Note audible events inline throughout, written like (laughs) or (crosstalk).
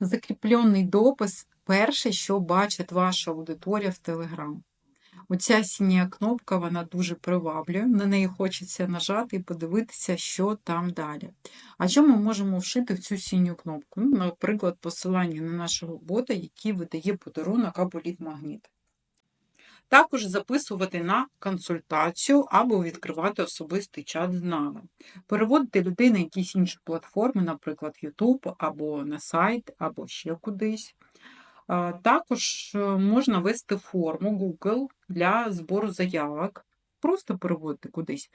закріплений допис перше, що бачить ваша аудиторія в Телеграм. Оця синя кнопка, вона дуже приваблює. На неї хочеться нажати і подивитися, що там далі. А що ми можемо вшити в цю синю кнопку? Ну, наприклад, посилання на нашого бота, який видає подарунок або лід-магніт. Також записувати на консультацію або відкривати особистий чат з нами. Переводити людей на якісь інші платформи, наприклад, YouTube, або на сайт, або ще кудись. Також е, можна вести форму Google для збору заявок, просто переводити кудись.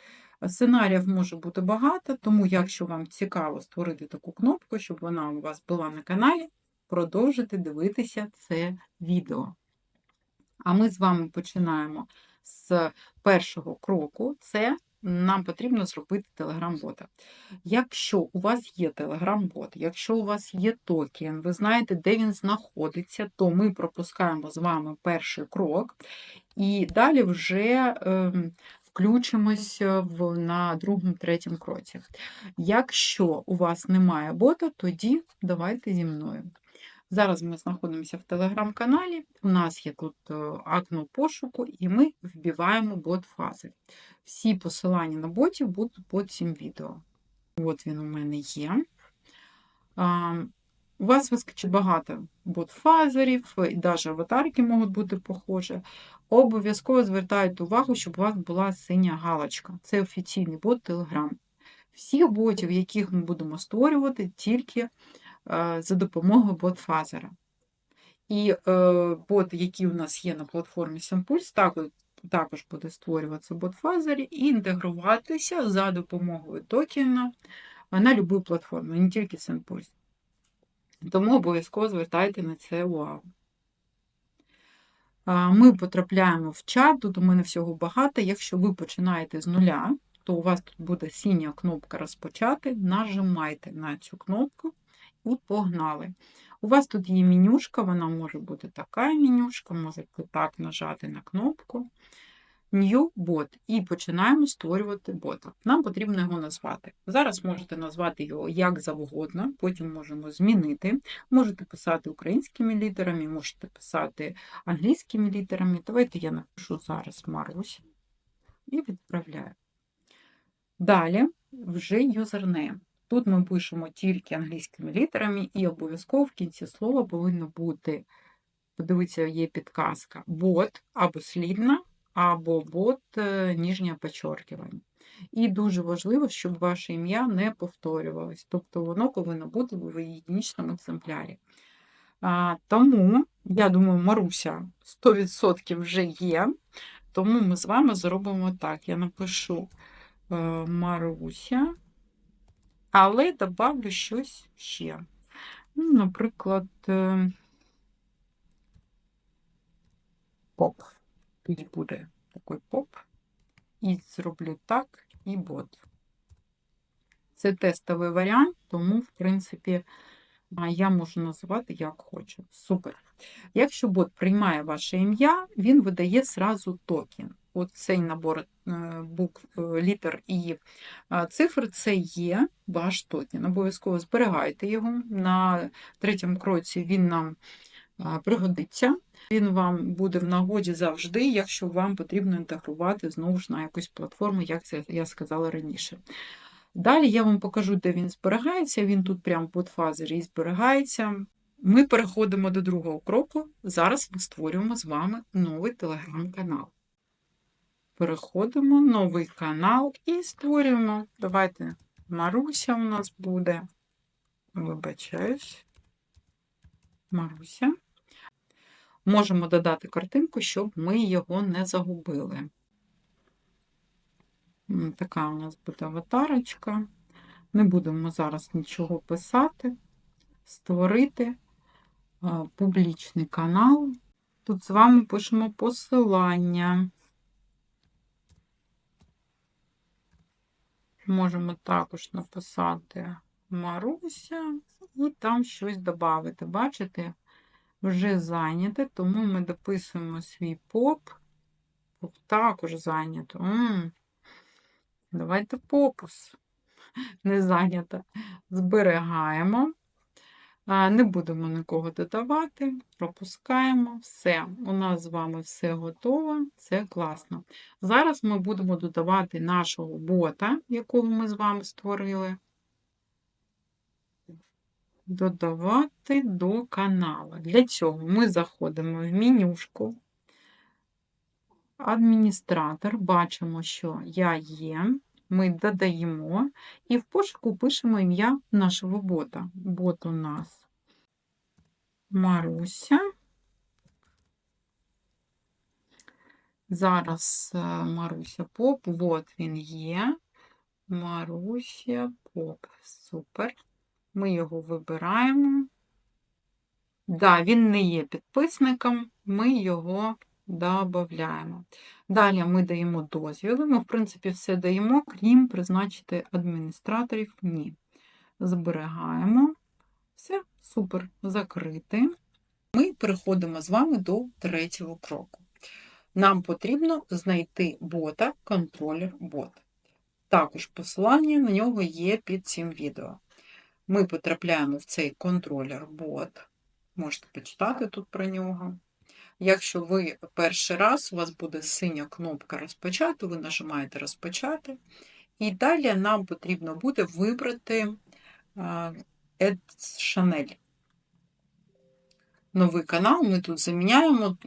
Сценаріїв може бути багато, тому якщо вам цікаво створити таку кнопку, щоб вона у вас була на каналі, продовжуйте дивитися це відео. А ми з вами починаємо з першого кроку. Це нам потрібно зробити телеграм-бота. Якщо у вас є телеграм-бот, якщо у вас є токен, ви знаєте, де він знаходиться, то ми пропускаємо з вами перший крок, і далі вже ем, включимося в, на другому, третьому кроці. Якщо у вас немає бота, тоді давайте зі мною. Зараз ми знаходимося в телеграм-каналі. У нас є тут е, окно пошуку, і ми вбиваємо бот фази. Всі посилання на ботів будуть під цим відео. От він у мене є. У вас вискочить багато бот-фазерів, і навіть аватарки можуть бути похожі. Обов'язково звертайте увагу, щоб у вас була синя галочка. Це офіційний бот Telegram. Всіх ботів, яких ми будемо створювати, тільки е, за допомогою бот-фазера. І е, бот, який у нас є на платформі Sampuls, також, також буде створюватися бот-фазері і інтегруватися за допомогою токена на будь-яку платформу, не тільки Sampuls. Тому обов'язково звертайте на це увагу. Ми потрапляємо в чат, тут у мене всього багато. Якщо ви починаєте з нуля, то у вас тут буде синя кнопка розпочати. Нажимайте на цю кнопку і погнали. У вас тут є менюшка, вона може бути така менюшка, можете так нажати на кнопку New Bot і починаємо створювати бота. Нам потрібно його назвати. Зараз можете назвати його як завгодно, потім можемо змінити. Можете писати українськими літерами, можете писати англійськими літерами. Давайте я напишу зараз Марусь і відправляю. Далі вже юзернейм. Тут ми пишемо тільки англійськими літерами, і обов'язково в кінці слова повинно бути, подивіться, є підказка, бот або слідна, або бот е, нижнє почоркування. І дуже важливо, щоб ваше ім'я не повторювалось. Тобто воно повинно бути в єдиничному екземплярі. А, Тому, я думаю, Маруся 100% вже є. Тому ми з вами зробимо так. Я напишу е, Маруся але добавлю щось ще. Ну, Наприклад, е, поп. Тут буде такий поп. І зроблю так, і бот. Це тестовий варіант, тому, в принципі, я можу називати як хочу. Супер. Якщо бот приймає ваше ім'я, він видає зразу токен. Цей набор е, букв, е, літер і цифр це є ваш. Обов'язково зберігайте його. На третьому кроці він нам пригодиться. Він вам буде в нагоді завжди, якщо вам потрібно інтегрувати знову ж на якусь платформу, як це я сказала раніше. Далі я вам покажу, де він зберігається. Він тут прямо в фазері зберігається. Ми переходимо до другого кроку. Зараз ми створюємо з вами новий телеграм-канал. Переходимо новий канал і створюємо. Давайте Маруся у нас буде. Вибачаюсь. Маруся. Можемо додати картинку, щоб ми його не загубили. Така у нас буде аватарочка. Не будемо зараз нічого писати, створити публічний канал. Тут з вами пишемо посилання. Можемо також написати Маруся і там щось додати. Бачите, вже зайняте, тому ми дописуємо свій поп. Поп також зайнято. М -м. Давайте попус. (laughs) Не зайнято. Зберігаємо. Не будемо нікого додавати, пропускаємо. Все, у нас з вами все готово, це класно. Зараз ми будемо додавати нашого бота, якого ми з вами створили. Додавати до каналу. Для цього ми заходимо в менюшку. Адміністратор, бачимо, що я є. Ми додаємо і в пошуку пишемо ім'я нашого бота. Бот у нас Маруся. Зараз е, Маруся Поп, от він є. Маруся Поп. Супер. Ми його вибираємо. Да, він не є підписником, ми його додаємо. Далі ми даємо дозвіли. Ми, в принципі, все даємо, крім призначити адміністраторів. Ні. Зберігаємо. Все, супер, закрити. Ми переходимо з вами до третього кроку. Нам потрібно знайти бота, контролер бот. Також посилання на нього є під цим відео. Ми потрапляємо в цей контролер бот. Можете почитати тут про нього. Якщо ви перший раз, у вас буде синя кнопка розпочати, ви нажимаєте розпочати. І далі нам потрібно буде вибрати Ed Chanel. Новий канал ми тут заміняємо.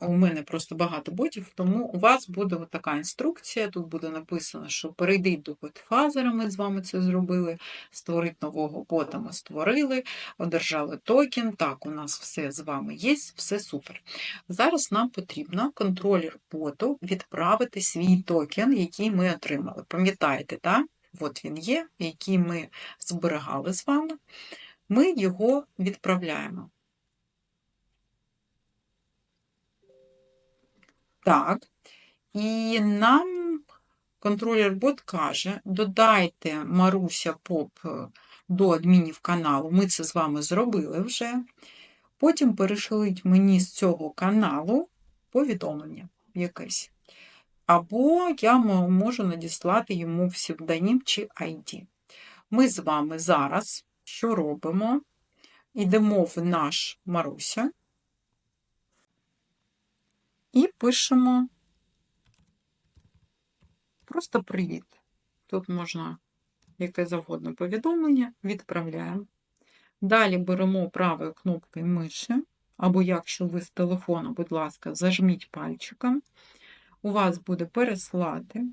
У мене просто багато ботів, тому у вас буде така інструкція. Тут буде написано, що перейдіть до ботфазера, ми з вами це зробили. Створити нового бота ми створили, одержали токен. Так, у нас все з вами є, все супер. Зараз нам потрібно контролер боту відправити свій токен, який ми отримали. Пам'ятаєте, так? От він є, який ми зберігали з вами. Ми його відправляємо. Так. І нам контролер бот каже: додайте Маруся Поп е, до адмінів каналу. Ми це з вами зробили вже. Потім перешліть мені з цього каналу повідомлення якесь. Або я можу надіслати йому псевдонім чи ID. Ми з вами зараз що робимо? Йдемо в наш Маруся і пишемо просто привіт. Тут можна яке завгодно повідомлення, відправляємо. Далі беремо правою кнопкою миші, або якщо ви з телефону, будь ласка, зажміть пальчиком. У вас буде переслати.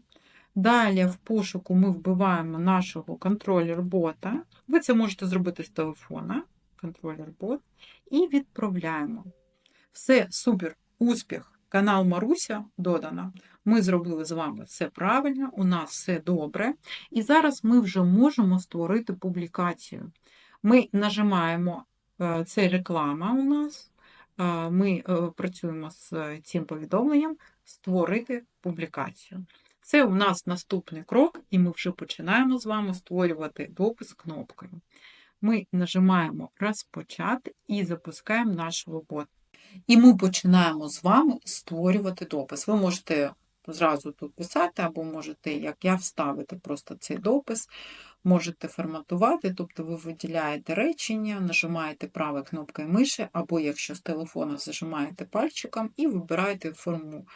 Далі в пошуку ми вбиваємо нашого контролер-бота. Ви це можете зробити з телефона, контролер-бот, і відправляємо. Все, супер, успіх! Канал Маруся додано. Ми зробили з вами все правильно, у нас все добре. І зараз ми вже можемо створити публікацію. Ми нажимаємо е, це реклама у нас. Е, ми е, працюємо з цим повідомленням Створити публікацію. Це у нас наступний крок, і ми вже починаємо з вами створювати допис кнопкою. Ми нажимаємо Розпочати і запускаємо нашого бота. І ми починаємо з вами створювати допис. Ви можете зразу тут писати, або можете, як я, вставити просто цей допис, можете форматувати, тобто ви виділяєте речення, нажимаєте правою кнопкою миші, або якщо з телефону зажимаєте пальчиком і вибираєте форму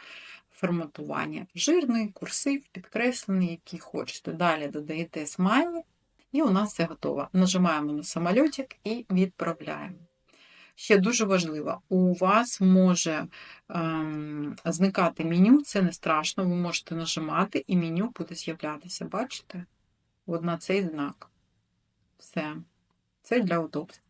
форматування. Жирний, курсив, підкреслений, який хочете. Далі додаєте смайли, і у нас все готово. Нажимаємо на самольотик і відправляємо. Ще дуже важливо, у вас може ем, зникати меню, це не страшно, ви можете нажимати, і меню буде з'являтися. Бачите? От на цей знак. Все. Це для удобства.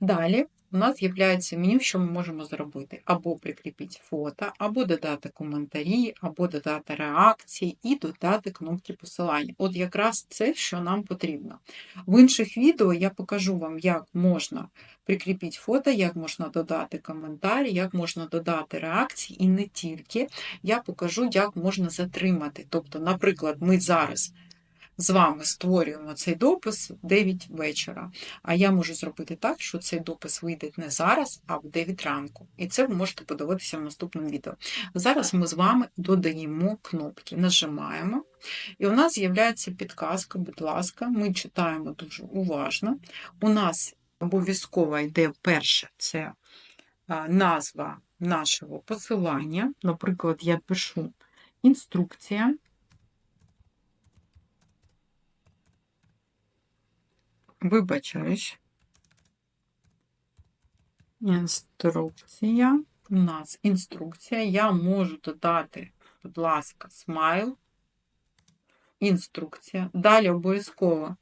Далі у нас з'являється меню, що ми можемо зробити. Або прикріпити фото, або додати коментарі, або додати реакції і додати кнопки посилання. От якраз це, що нам потрібно. В інших відео я покажу вам, як можна прикріпити фото, як можна додати коментарі, як можна додати реакції, і не тільки. Я покажу, як можна затримати. Тобто, наприклад, ми зараз з вами створюємо цей допис в 9 вечора. А я можу зробити так, що цей допис вийде не зараз, а в 9 ранку. І це ви можете подивитися в наступному відео. Зараз ми з вами додаємо кнопки, нажимаємо, і у нас з'являється підказка, будь ласка, ми читаємо дуже уважно. У нас обов'язково йде перше це назва нашого посилання. Наприклад, я пишу інструкція. Вибачаюсь. Інструкція. У нас інструкція. Я можу додати, будь ласка, смайл. Інструкція. Далі обов'язково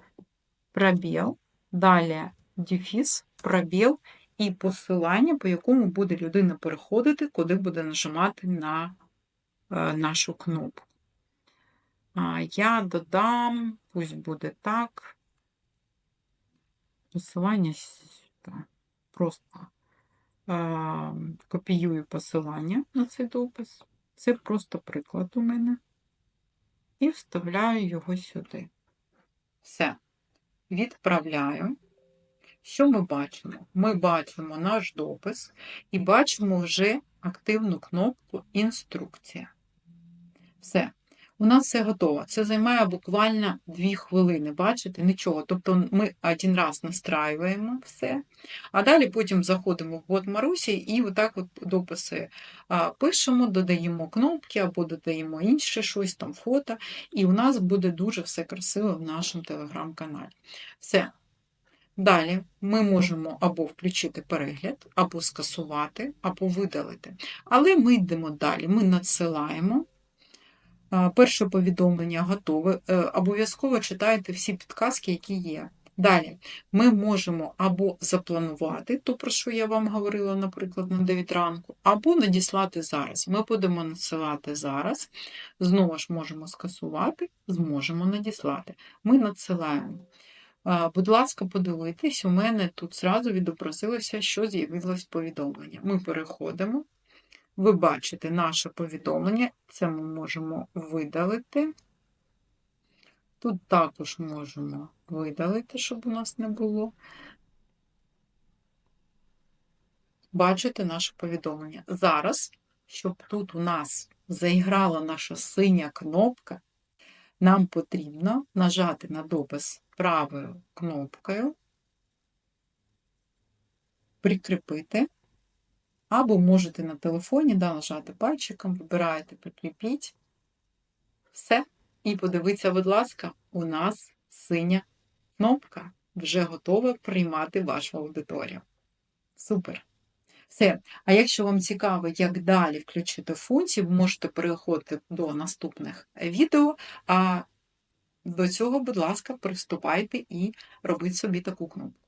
пробіл, далі дефіс, пробіл і посилання, по якому буде людина переходити, куди буде нажимати на е, нашу кнопку. Я додам, пусть буде так. Посилання. Просто е, копіюю посилання на цей допис. Це просто приклад у мене. І вставляю його сюди. Все. Відправляю. Що ми бачимо? Ми бачимо наш допис і бачимо вже активну кнопку Інструкція. Все. У нас все готово. Це займає буквально 2 хвилини, бачите? Нічого. Тобто ми один раз настраюємо все, а далі потім заходимо в бот Марусі і отак от дописи пишемо, додаємо кнопки або додаємо інше щось, там фото, і у нас буде дуже все красиво в нашому телеграм-каналі. Все. Далі ми можемо або включити перегляд, або скасувати, або видалити. Але ми йдемо далі, ми надсилаємо. Перше повідомлення готове. Е, Обов'язково читайте всі підказки, які є. Далі ми можемо або запланувати, то, про що я вам говорила, наприклад, на 9 ранку, або надіслати зараз. Ми будемо надсилати зараз. Знову ж можемо скасувати, зможемо надіслати. Ми надсилаємо. Будь ласка, подивитись, у мене тут зразу відобразилося, що з'явилось повідомлення. Ми переходимо. Ви бачите наше повідомлення, це ми можемо видалити. Тут також можемо видалити, щоб у нас не було. Бачите наше повідомлення. Зараз, щоб тут у нас заіграла наша синя кнопка, нам потрібно нажати на допис правою кнопкою, прикріпити. Або можете на телефоні да, нажати пальчиком, вибираєте прикріпіть. Все. І подивіться, будь ласка, у нас синя кнопка вже готова приймати вашу аудиторію. Супер! Все. А якщо вам цікаво, як далі включити функції, ви можете переходити до наступних відео. А до цього, будь ласка, приступайте і робіть собі таку кнопку.